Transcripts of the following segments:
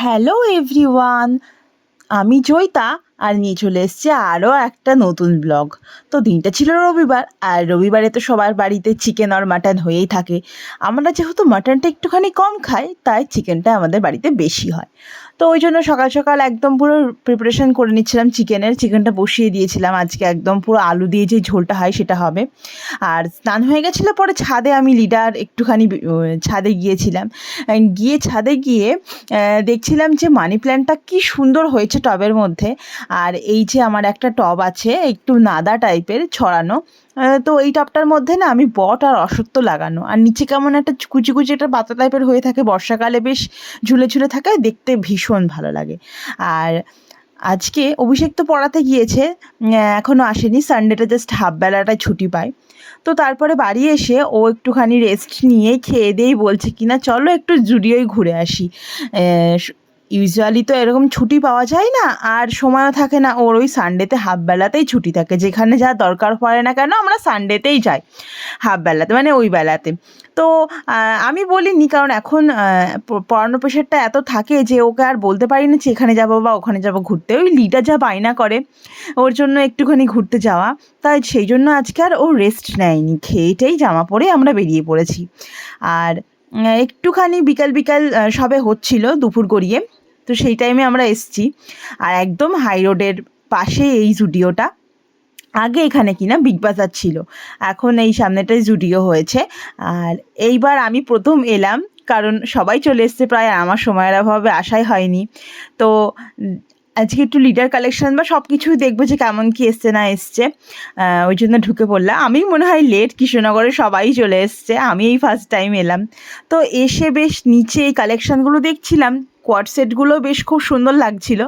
Hello everyone, আমি জয়িতা আর নিয়ে চলে এসছে আরও একটা নতুন ব্লগ। তো দিনটা ছিল রবিবার, আর রবিবারে তো সবার বাড়িতে চিকেন আর মাটন হয়েই থাকে। আমরা যেহেতু মাটনটা একটুখানি কম খাই, তাই চিকেনটা আমাদের বাড়িতে বেশি হয়। তো ওই জন্য সকাল সকাল একদম পুরো প্রিপারেশন করে নিচ্ছিলাম চিকেনের চিকেনটা বসিয়ে দিয়েছিলাম আজকে একদম পুরো আলু দিয়ে যে ঝোলটা হয় সেটা হবে। আর স্নান হয়ে গেছিল পরে ছাদে আমি লিডার একটুখানি ছাদে গিয়েছিলাম। গিয়ে ছাদে গিয়ে দেখছিলাম যে মানি প্ল্যান্টটা কি সুন্দর হয়েছে টবের মধ্যে। আর এই যে আমার একটা টব আছে, একটু নাদা টাইপের ছড়ানো। তো এই টবটার মধ্যে না আমি বট আর অসত্য লাগানো। আর নিচে কেমন একটা কুচি কুচি একটা পাতা টাইপের হয়ে থাকে, বর্ষাকালে বেশ ঝুলে ঝুলে থাকে, দেখতে ভীষণ ভালো লাগে। আর আজকে অভিষেক তো পড়াতে গিয়েছে এখনও আসেনি সানডেটা জাস্ট হাফ বেলাটায় ছুটি পায়। তো তারপরে বাড়ি এসে ও একটুখানি রেস্ট নিয়ে খেয়ে দিয়েই বলছে, কিনা চলো একটু জুডিওই ঘুরে আসি। ইউজুয়ালি তো এরকম ছুটি পাওয়া যায় না, আর সময়ও থাকে না। ওর ওই সানডেতে হাফ বেলাতেই ছুটি থাকে, যেখানে যা দরকার পড়ে না কেন আমরা সানডেতেই যাই হাফ বেলাতে মানে ওই বেলাতে। তো আমি বলিনি, কারণ এখন পড়ানো প্রেশারটা এত থাকে যে ওকে আর বলতে পারি না যে এখানে যাব বা ওখানে যাব ঘুরতে। ওই লিডার যা বায়না করে, ওর জন্য একটুখানি ঘুরতে যাওয়া। তাই সেই জন্য আজকে আর ও রেস্ট নেয়নি, খেয়েটেই জামা পরে আমরা বেরিয়ে পড়েছি। আর একটুখানি বিকাল বিকাল সবে হচ্ছিল দুপুর গড়িয়ে। তো সেই টাইমে আমরা এসছি। আর একদম হাই রোডের পাশে এই জুডিওটা। আগে এখানে কিনা বিগ বাজার ছিল। এখন এই সামনেটাই জুডিও হয়েছে। আর এইবার আমি প্রথম এলাম, কারণ সবাই চলে এসছে প্রায় আমার সময়ের অভাবে আসাই হয়নি। তো আজকে একটু লিডার কালেকশন বা সব কিছুই দেখব যে কেমন কি এসছে না এসছে। ওই জন্য ঢুকে পড়লাম। আমি মনে হয় লেট কৃষ্ণনগরে সবাই চলে এসছে। আমি এই ফার্স্ট টাইম এলাম। তো এসে বেশ নিচে এই কালেকশানগুলো দেখছিলাম। কোয়াড সেটগুলো বেশ খুব সুন্দর লাগছিল।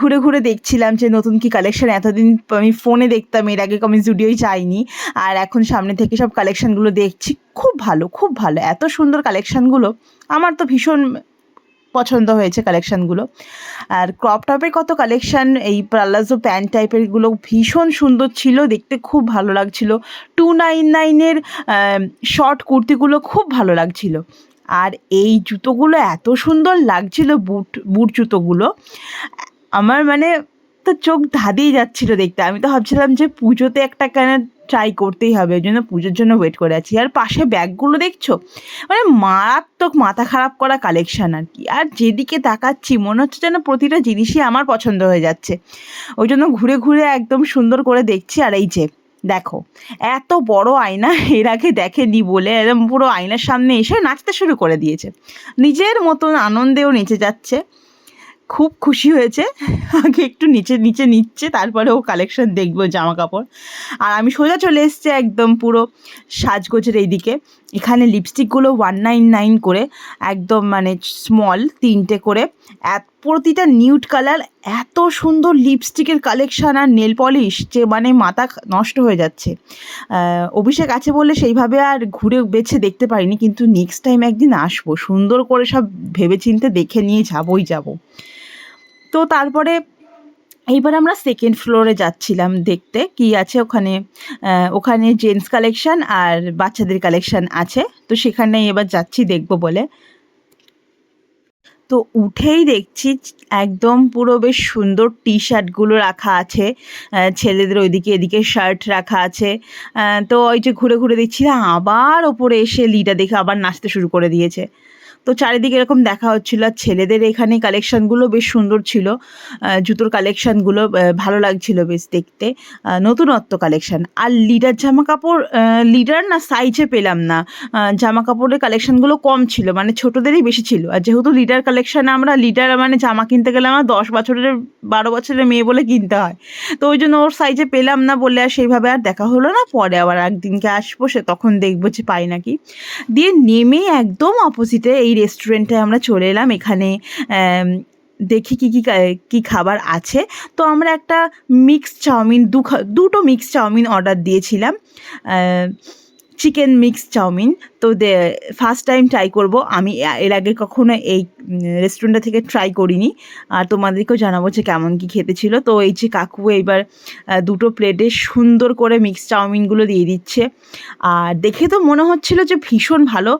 ঘুরে ঘুরে দেখছিলাম যে নতুন কি কালেকশন এতদিন আমি ফোনে দেখতাম, এর আগে আমি জুডিওই যাইনি। আর এখন সামনে থেকে সব কালেকশানগুলো দেখছি, খুব ভালো খুব ভালো। এত সুন্দর কালেকশানগুলো আমার তো ভীষণ পছন্দ হয়েছে কালেকশানগুলো আর ক্রপ টপের কত কালেকশান এই প্লাজো প্যান্ট টাইপেরগুলো ভীষণ সুন্দর ছিল, দেখতে খুব ভালো লাগছিল। টু নাইন নাইনের শর্ট কুর্তিগুলো খুব ভালো লাগছিল। আর এই জুতোগুলো এত সুন্দর লাগছিল, বুট বুট জুতোগুলো। আমার মানে তো চোখ ধাঁধিয়ে যাচ্ছিল দেখতে। আমি তো ভাবছিলাম যে পুজোতে একটা কেন ট্রাই করতেই হবে, ওই জন্য পুজোর জন্য ওয়েট করে আছি। আর পাশে ব্যাগগুলো দেখছ? মানে মারাত্মক মাথা খারাপ করা কালেকশান আর কি। আর যেদিকে তাকাচ্ছি, মনে হচ্ছে যেন প্রতিটা জিনিসই আমার পছন্দ হয়ে যাচ্ছে। ওই জন্য ঘুরে ঘুরে একদম সুন্দর করে দেখছি। আর এই যে দেখো, এত বড় আয়না এর আগে দেখেনি বলে একদম পুরো আয়নার সামনে এসে নাচতে শুরু করে দিয়েছে। নিজের মতন আনন্দেও নেচে যাচ্ছে। খুব খুশি হয়েছে। আগে একটু নিচে নিচে নিচ্ছে, তারপরে ও কালেকশন দেখব জামা কাপড় আর আমি সোজা চলে এসেছি একদম পুরো সাজগোজের এইদিকে। এখানে লিপস্টিকগুলো ওয়ান নাইন নাইন করে, একদম মানে স্মল তিনটে করে। এত, প্রতিটা নিউড কালার এত সুন্দর লিপস্টিকের কালেকশান আর নেল পলিশ যে মানে মাথা নষ্ট হয়ে যাচ্ছে। অভিষেক আছে বলে সেইভাবে আর ঘুরে বেছে দেখতে পারিনি, কিন্তু নেক্সট টাইম একদিন আসব। সুন্দর করে সব ভেবেচিন্তে দেখে নিয়ে যাবই যাব। তো তারপরে এইবার আমরা সেকেন্ড ফ্লোরে যাচ্ছিলাম দেখতে। কি আছে ওখানে? ওখানে জেন্টস কালেকশন আর বাচ্চাদের কালেকশন আছে। তো সেখানে এবার যাচ্ছি দেখব বলে। তো উঠেই দেখছি একদম পুরো বেশ সুন্দর টি শার্টগুলো রাখা আছে। ছেলেদের ওইদিকে এদিকে শার্ট রাখা আছে। তো ওই যে ঘুরে ঘুরে দেখছি আবার ওপরে এসে লিডা দেখে আবার নাচতে শুরু করে দিয়েছে। তো চারিদিকে এরকম দেখা হচ্ছিল। আর ছেলেদের এখানে কালেকশানগুলো বেশ সুন্দর ছিল। জুতোর কালেকশানগুলো ভালো লাগছিল বেশ দেখতে। নতুনত্ব কালেকশান আর লিডার জামা কাপড় লিডার না সাইজে পেলাম না। জামা কাপড়ের কালেকশানগুলো কম ছিল মানে ছোটোদেরই বেশি ছিল। আর যেহেতু লিডার কালেকশানে আমরা লিডার মানে জামা কিনতে গেলে আমার দশ বছরের, বারো বছরের মেয়ে বলে কিনতে হয়। তো ওই জন্য ওর সাইজে পেলাম না বলে আর সেইভাবে আর দেখা হলো না। পরে আবার একদিনকে আসব, সে তখন দেখব যে পাই নাকি। দিয়ে নেমে একদম অপোজিটে এই রেস্টুরেন্টে আমরা চলে এলাম। এখানে দেখি কী কী, কি খাবার আছে। তো আমরা একটা মিক্সড চাউমিন, দু দুটো মিক্সড চাউমিন অর্ডার দিয়েছিলাম। Chicken mix chow mein. তো দে ফার্স্ট টাইম ট্রাই করব। আমি এর আগে কখনো এই রেস্টুরেন্টটা থেকে ট্রাই করিনি। আর তোমাদেরকেও জানাব যে কেমন কি খেতে ছিল। তো এই যে কাকু এইবার দুটো প্লেটে সুন্দর করে মিক্স চাউমিনগুলো দিয়ে দিচ্ছে। আর দেখে তো মনে হচ্ছিল যে ভীষণ ভালো।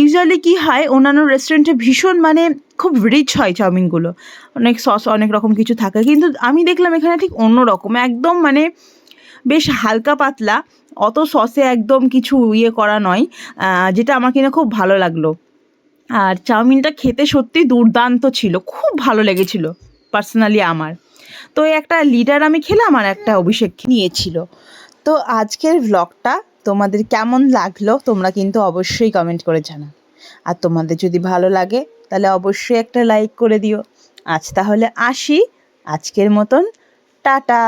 ইউজুয়ালি কি হয়, অন্যান্য রেস্টুরেন্টে ভীষণ মানে খুব রিচ হয় চাউমিনগুলো। অনেক সস অনেক রকম কিছু থাকে। কিন্তু আমি দেখলাম এখানে ঠিক অন্য রকম একদম মানে বেশ হালকা পাতলা, অত সসে একদম কিছু ইয়ে করা নয় যেটা আমার কিনা খুব ভালো লাগল। আর চাউমিনটা খেতে সত্যি দুর্দান্ত ছিল, খুব ভালো লেগেছিল পার্সোনালি আমার। তো একটা লিডার আমি খেলাম আর একটা অভিষেক নিয়েছিল। তো আজকের ব্লগটা তোমাদের কেমন লাগল, তোমরা কিন্তু অবশ্যই কমেন্ট করে জানা আর তোমাদের যদি ভালো লাগে, তাহলে অবশ্যই একটা লাইক করে দিও। আজ তাহলে আসি, আজকের মতন, টাটা।